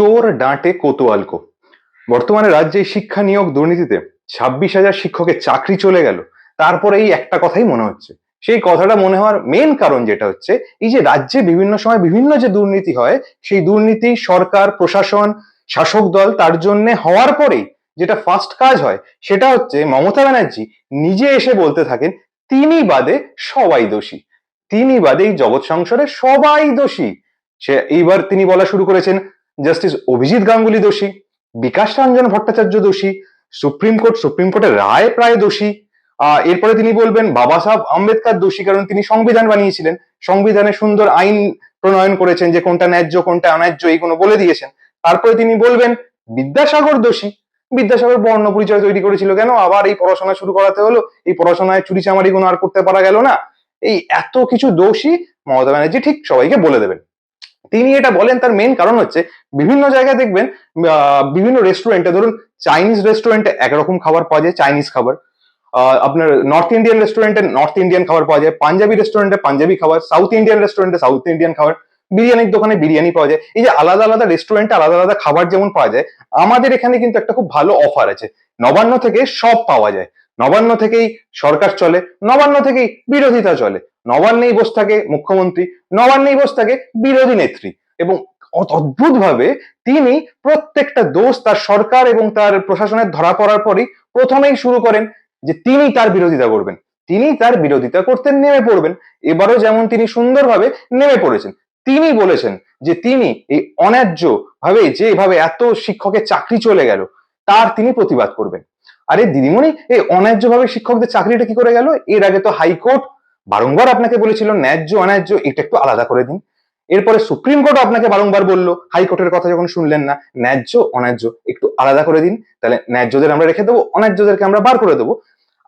চোর ডাঁটে কোতোয়ালকো বর্তমানে রাজ্যে শিক্ষা নিয়োগ দুর্নীতিতে ছাব্বিশ হাজার শিক্ষকের চাকরি চলে গেল। তারপরে এই একটা কথাই মনে হচ্ছে। সেই কথাটা মনে হওয়ার মেন কারণ যেটা হচ্ছে, এই যে রাজ্যে বিভিন্ন সময় বিভিন্ন যে দুর্নীতি হয়, সেই দুর্নীতি সরকার, প্রশাসন, শাসক দল তার জন্য হওয়ার পরেই যেটা ফার্স্ট কাজ হয়, সেটা হচ্ছে মমতা ব্যানার্জি নিজে এসে বলতে থাকেন, তিনি বাদে সবাই দোষী। তিনি বাদে এই জগৎ সংসারে সবাই দোষী। সে এইবার তিনি বলা শুরু করেছেন জাস্টিস অভিজিৎ গাঙ্গুলি দোষী, বিকাশ রঞ্জন ভট্টাচার্য দোষী, সুপ্রিম কোর্ট, সুপ্রিম কোর্টের রায় প্রায় দোষী। এরপরে তিনি বলবেন, বাবা সাহেব আম্বেদকর দোষী কারণ তিনি সংবিধান বানিয়েছিলেন। সংবিধানে সুন্দর আইন প্রণয়ন করেছেন যে কোনটা ন্যায্য, কোনটা অন্যায্য এইগুলো বলে দিয়েছেন। তারপরে তিনি বলবেন, বিদ্যাসাগর দোষী। বিদ্যাসাগর বর্ণ পরিচয় তৈরি করেছিল কেন? আবার এই পড়াশোনা শুরু করাতে হলো। এই পড়াশোনায় চুরি চামারি কোনো আর করতে পারা গেল না। এই এত কিছু দোষী মমতা ব্যানার্জি ঠিক সবাইকে বলে দেবেন। তিনি এটা বলেন, তার মেন কারণ হচ্ছে বিভিন্ন জায়গায় দেখবেন বিভিন্ন রেস্টুরেন্টে ধরুন চাইনিজ রেস্টুরেন্টে একরকম খাবার পাওয়া যায় চাইনিজ খাবার। আপনার নর্থ ইন্ডিয়ান রেস্টুরেন্টে নর্থ ইন্ডিয়ান খাবার পাওয়া যায় পাঞ্জাবি রেস্টুরেন্টে পাঞ্জাবি খাবার সাউথ ইন্ডিয়ান রেস্টুরেন্টে সাউথ ইন্ডিয়ান খাবার, বিরিয়ানির দোকানে বিরিয়ানি পাওয়া যায়। এই যে আলাদা আলাদা রেস্টুরেন্টে আলাদা আলাদা খাবার যেমন পাওয়া যায়, আমাদের এখানে কিন্তু একটা খুব ভালো অফার আছে। নবান্ন থেকে সব পাওয়া যায়। নবান্ন থেকেই সরকার চলে, নবান্ন থেকেই বিরোধিতা চলে। নবান্নেই বসে থাকে মুখ্যমন্ত্রী, নবান্নেই বসে থাকে বিরোধী নেত্রী এবং অদ্ভুত ভাবে তিনি প্রত্যেকটা দোষ তার সরকার এবং তার প্রশাসনের ধরা পড়ার পরই প্রথমেই শুরু করেন যে তিনি তার বিরোধিতা করবেন। তিনি তার বিরোধিতা করতে নেমে পড়বেন। এবারও যেমন তিনি সুন্দরভাবে নেমে পড়েছেন, তিনি বলেছেন যে তিনি এই অন্যায্য ভাবে যেভাবে এত শিক্ষকের চাকরি চলে গেল, তার তিনি প্রতিবাদ করবেন। আরে দিদিমণি, এই অন্যায্য ভাবে শিক্ষকদের চাকরিটা কি করে গেল? এর আগে তো হাইকোর্ট বারংবার আপনাকে বলেছিল, ন্যায্য, অন্যায্য, এটা একটু আলাদা করে দিন। এরপরে সুপ্রিম কোর্ট আপনাকে বারংবার বলল হাইকোর্টের কথা যখন শুনলেন না, ন্যায্য, অন্যায্য, একটু আলাদা করে দিন। তাহলে ন্যায্যদের আমরা রেখে দেবো, অন্যায্যদেরকে আমরা বার করে দেবো।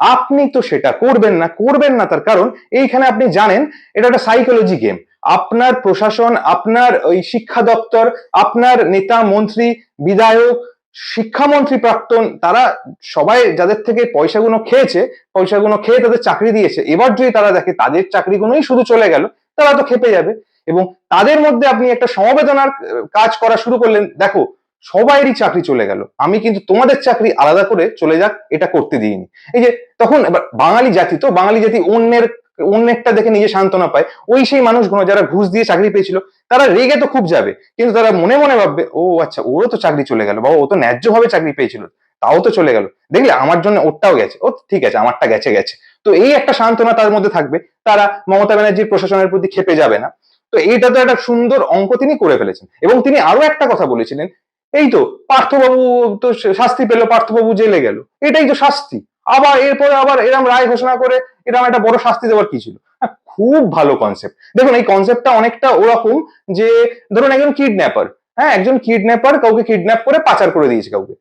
আপনি তো সেটা করবেন না করবেন না তার কারণ, এইখানে আপনি জানেন, এটা একটা সাইকোলজি গেম আপনার প্রশাসন, আপনার ওই শিক্ষা দপ্তর, আপনার নেতা, মন্ত্রী, বিধায়ক শিক্ষামন্ত্রী প্রাক্তন তারা সবাই যাদের থেকে পয়সাগুলো খেয়েছে, পয়সাগুলো খেয়ে তাদের চাকরি দিয়েছে। এবার যদি তারা দেখে তাদের চাকরিগুলোই শুধু চলে গেল, তারা তো খেপে যাবে। এবং তাদের মধ্যে আপনি একটা সমবেদনার কাজ করা শুরু করলেন, দেখো, সবাইরই চাকরি চলে গেল। আমি কিন্তু তোমাদের চাকরি আলাদা করে চলে যাক, এটা করতে দিইনি। এই যে, তখন বাঙালি জাতি তো, বাঙালি জাতি অন্যের অন্যেরটা দেখে নিজে সান্ত্বনা পায়। ওই সেই মানুষগুলো যারা ঘুষ দিয়ে চাকরি পেয়েছিল, তারা রেগে তো খুব যাবে। কিন্তু তারা মনে মনে ভাববে, ও আচ্ছা ওরও তো চাকরি চলে গেল বাবা ও তো ন্যায্যভাবে চাকরি পেয়েছিল, তাও তো চলে গেল। দেখলে আমার জন্য ওরটাও গেছে। ও ঠিক আছে, আমারটা গেছে গেছে। তো এই একটা সান্ত্বনা তার মধ্যে থাকবে। তারা মমতা ব্যানার্জির প্রশাসনের প্রতি খেপে যাবে না। তো এইটা তো একটা সুন্দর অঙ্ক তিনি করে ফেলেছেন। এবং তিনি আরও একটা কথা বলেছিলেন, এই তো পার্থবাবু তো শাস্তি পেল, পার্থবাবু জেলে গেল। এটাই তো শাস্তি। আবার এরপরে আবার এরম রায় ঘোষণা করে এরম একটা বড় শাস্তি দেওয়ার কি ছিল? হ্যাঁ, খুব ভালো কনসেপ্ট দেখুন এই কনসেপ্টটা অনেকটা ওরকম যে ধরুন একজন কিডন্যাপার হ্যাঁ একজন কিডন্যাপার কাউকে কিডন্যাপ করে পাচার করে দিয়েছে কাউকে।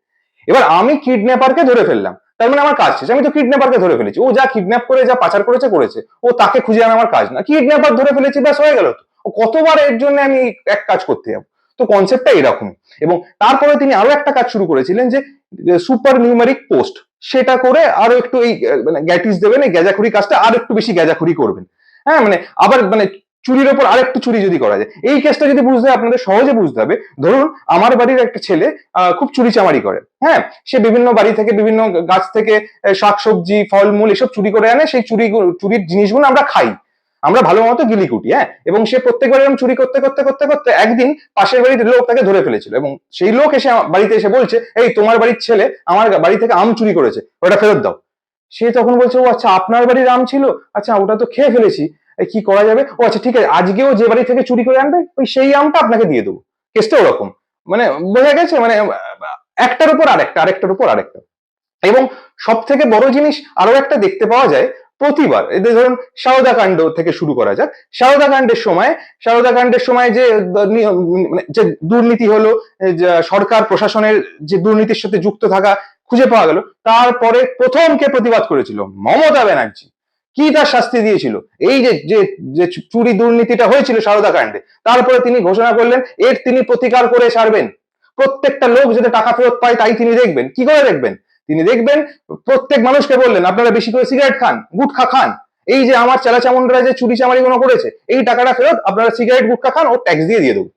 এবার আমি কিডন্যাপারকে ধরে ফেললাম তার মানে আমার কাজ শেষ। আমি তো কিডন্যাপারকে ধরে ফেলেছি। ও যা কিডন্যাপ করে যা পাচার করেছে করেছে। ও তাকে খুঁজে আনা আমার কাজ না। কিডন্যাপার ধরে ফেলেছি ব্যাস হয়ে গেল তো। কতবার এর জন্য আমি এক কাজ করতে যাব? তো কনসেপ্টটা এরকম। এবং তারপরে তিনি আরও একটা কাজ শুরু করেছিলেন যে সুপার নিউমারিক পোস্ট সেটা করে আরও একটু এই মানে গ্যাটিস দেবেন, এই গ্যাজাখুরি কাজটা আর একটু বেশি গ্যাজাখুরি করবেন। হ্যাঁ মানে আবার মানে চুরির ওপর আরেকটু চুরি যদি করা যায়। এই কেসটা যদি বুঝতে আপনাদের সহজে বুঝতে হবে। ধরুন, আমার বাড়ির একটা ছেলে খুব চুরি চামারি করে। হ্যাঁ সে বিভিন্ন বাড়ি থেকে, বিভিন্ন গাছ থেকে শাকসবজি, ফলমূল এসব চুরি করে আনে। সেই চুরি চুরির জিনিসগুলো আমরা খাই। আমরা ভালো মতো গিলি কুটি হ্যাঁ? এবং সে প্রত্যেকবার এরকম চুরি করতে করতে করতে করতে একদিন পাশের বাড়ির লোক তাকে ধরে ফেলেছিল এবং সেই লোক এসে বাড়িতে এসে বলছে, এই, তোমার বাড়ির ছেলে আমার বাড়ি থেকে আম চুরি করেছে, ওটা ফেরত দাও। সে তখন বলছে, ও আচ্ছা আপনার বাড়ির আম ছিল? আচ্ছা ওটা তো খেয়ে ফেলেছি। কি করা যাবে? ও আচ্ছা ঠিক আছে, আজকেও যে বাড়ি থেকে চুরি করে আনবে, ওই সেই আমটা আপনাকে দিয়ে দেবো। কেসটা ওরকম। মানে বোঝা গেছে? মানে একটার উপর আরেকটা, আরেকটার উপর আরেকটা। এবং সব থেকে বড় জিনিস আরও একটা দেখতে পাওয়া যায় প্রতিবার এদের ধরুন সারদা কাণ্ড থেকে শুরু করা যাক। সারদা কাণ্ডের সময়, সারদা কাণ্ডের সময় যে মানে যে দুর্নীতি হলো সরকার, প্রশাসনের যে দুর্নীতির সাথে যুক্ত থাকা খুঁজে পাওয়া গেল, তারপরে প্রথম কে প্রতিবাদ করেছিল মমতা ব্যানার্জি। কি তার শাস্তি দিয়েছিল? এই যে যে চুরি দুর্নীতিটা হয়েছিল সারদা কাণ্ডে, তারপরে তিনি ঘোষণা করলেন, এর তিনি প্রতিকার করে সারবেন। প্রত্যেকটা লোক যাতে টাকা ফেরত পায় তাই তিনি দেখবেন। কি করে দেখবেন? তিনি দেখবেন প্রত্যেক মানুষকে বললেন, আপনারা বেশি করে সিগারেট খান, গুটখা খান। এই যে আমার চালাচামুন্ডরা যে চুরি চামারি গুলো করেছে, এই টাকাটা ফেরত আপনারা সিগারেট গুটখা খান, ও ট্যাক্স দিয়ে দিয়ে দেবো।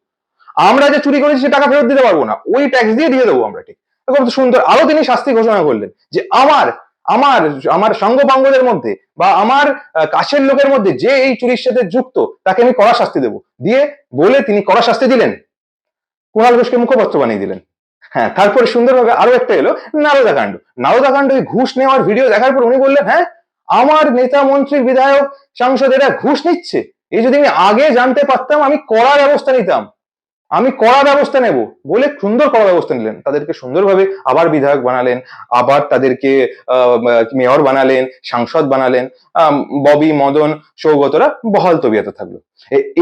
আমরা যে চুরি করেছি, সে টাকা ফেরত দিতে পারব না, ওই ট্যাক্স দিয়ে দিয়ে দেবো আমরা, ঠিক। কত সুন্দর, আরও তিনি শাস্তি ঘোষণা করলেন যে আমার আমার আমার সঙ্গপাঙ্গদের মধ্যে বা আমার কাছের লোকের মধ্যে যে এই চুরির সাথে যুক্ত, তাকে আমি কড়া শাস্তি দেবো। দিয়ে বলে তিনি কড়া শাস্তি দিলেন। কুণাল ঘোষকে মুখপাত্র বানিয়ে দিলেন। হ্যাঁ তারপরে সুন্দরভাবে আরও একটা এলো, নারদা কাণ্ড নারদা কাণ্ড ওই ঘুষ নেওয়ার ভিডিও দেখার পর উনি বললেন হ্যাঁ আমার নেতা মন্ত্রী বিধায়ক সাংসদেরা ঘুষ নিচ্ছে। এই যদি আমি আগে জানতে পারতাম, আমি কড়া ব্যবস্থা নিতাম। আমি কড়া ব্যবস্থা নেব বলে সুন্দর কড়া ব্যবস্থা নিলেন। তাদেরকে সুন্দরভাবে আবার বিধায়ক বানালেন আবার তাদেরকে মেয়র বানালেন সাংসদ বানালেন ববি মদন সৌগতরা বহাল তবিয়াতে থাকল।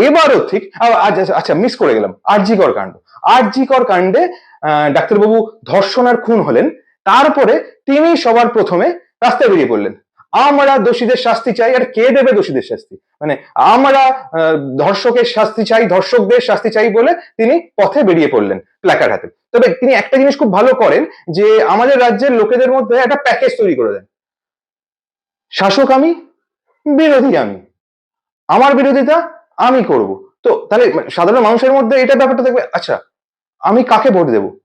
এবারও ঠিক আচ্ছা, আচ্ছা মিস করে গেলাম। আরজিকর কাণ্ড। আরজিকর কাণ্ডে ডাক্তারবাবু ধর্ষণ আর খুন হলেন তারপরে তিনি সবার প্রথমে রাস্তায় বেরিয়ে পড়লেন। আমরা দোষীদের শাস্তি চাই আর কে দেবে দোষীদের শাস্তি? মানে আমরা ধর্ষকের শাস্তি চাই, ধর্ষকদের শাস্তি চাই বলে তিনি পথে বেরিয়ে পড়লেন প্ল্যাকার্ড হাতে। তবে তিনি একটা জিনিস খুব ভালো করেন যে আমাদের রাজ্যের লোকেদের মধ্যে একটা প্যাকেজ তৈরি করে দেন। শাসক আমি, বিরোধী আমি। আমার বিরোধিতা আমি করব। তো তাহলে সাধারণ মানুষের মধ্যে এটা ব্যাপারটা দেখবে আচ্ছা আমি কাকে ভোট দেব?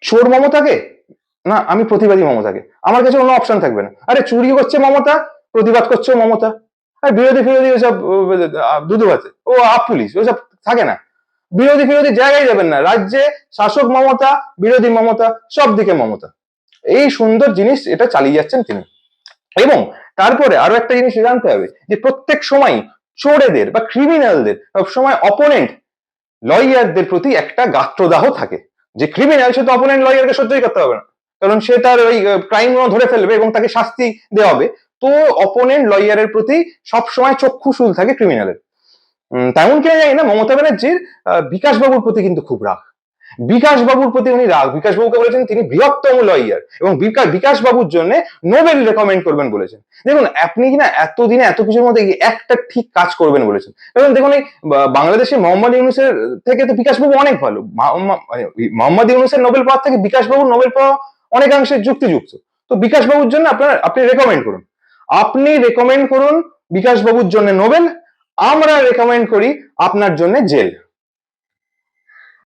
চোর মমতাকে? না, আমি প্রতিবাদী মমতাকে। আমার কাছে কোনো অপশন থাকবে না। আরে, চুরি করছে মমতা, প্রতিবাদ করছে মমতা। আর, বিরোধী ফিরোধী ওসব দুদু আছে। ও, আপ পুলিশ ওসব থাকে না। বিরোধী ফিরোধী জায়গায় যাবেন না। রাজ্যে শাসক মমতা, বিরোধী মমতা, সব দিকে মমতা। এই সুন্দর জিনিস, এটা চালিয়ে যাচ্ছেন তিনি। এবং তারপরে আরও একটা জিনিস জানতে হবে, যে প্রত্যেক সময় চোরেদের বা ক্রিমিনালদের সবসময় অপোনেন্ট লয়ারদের প্রতি একটা গাত্রদাহ থাকে। যে ক্রিমিনাল সে তো অপোনেন্ট লয়ারকে সহ্যই করতে হবে না। কারণ সে তার ওই ক্রাইম ধরে ফেলবে এবং তাকে শাস্তি দেওয়া হবে। তো অপোনেন্ট লয়ারের প্রতি সবসময় চক্ষু শুল থাকে ক্রিমিনালের তেমন কিনা জানি না, মমতা ব্যানার্জির বিকাশ বাবুর প্রতি কিন্তু খুব রাগ। বিকাশ বাবুর প্রতি উনি রাগ। বিকাশ বাবুকে বলেছেন তিনি বৃহত্তম লয়ার এবং বিকাশ বিকাশ বাবুর জন্য নোবেল রেকমেন্ড করবেন বলেছেন। দেখুন, আপনি কিনা এতদিনে এত কিছুর মধ্যে একটা ঠিক কাজ করবেন বলেছেন। এবং দেখুন, এই বাংলাদেশে মোহাম্মদ ইউনুসের থেকে তো বিকাশ বাবু অনেক ভালো। মানে মোহাম্মদ ইউনুসের নোবেল পাওয়ার থেকে বিকাশ বাবুর নোবেল পাওয়া অনেকাংশে যুক্তিযুক্ত। তো বিকাশ বাবুর জন্য আপনার, আপনি রেকমেন্ড করুন। আপনি রেকমেন্ড করুন বিকাশ বাবুর জন্য নোবেল, আমরা রেকমেন্ড করি আপনার জন্য জেল।